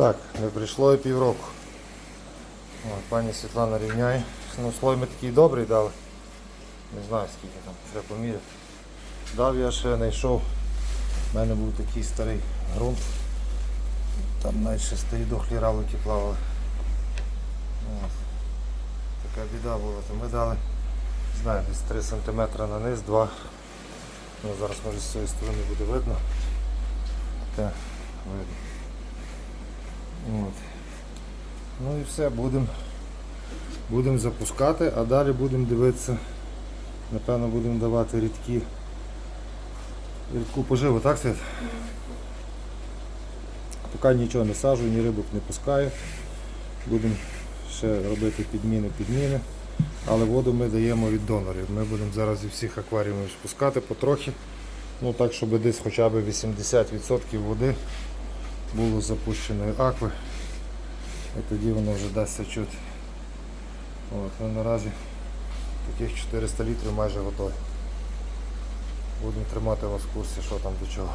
Так, не прийшло і півроку. О, пані Світлана рівняє. Ну, слой ми такий добрий дали. Не знаю скільки там, треба поміряти. Дав я ще знайшов. У мене був такий старий ґрунт. Там навіть ще старі дохлі равлики плавали. От. Така біда була, то ми дали, не знаю, десь 3 см на низ, 2 Ну, зараз може з цієї сторони буде видно. Так, видно. От. Ну і все, будемо будем запускати, а далі будемо дивитися. Напевно будемо давати рідкі рідку поживу, так Свят? Поки нічого не сажу, ні рибок не пускаю. Будемо ще робити підміни, підміни. Але воду ми даємо від донорів. Ми будемо зараз зі всіх акваріумів спускати потрохи. Ну так, щоб десь хоча б 80% води було запущеної акви. І тоді воно вже дасться чути. От, ну, наразі таких 400 літрів майже готові. Будемо тримати вас в курсі, що там до чого.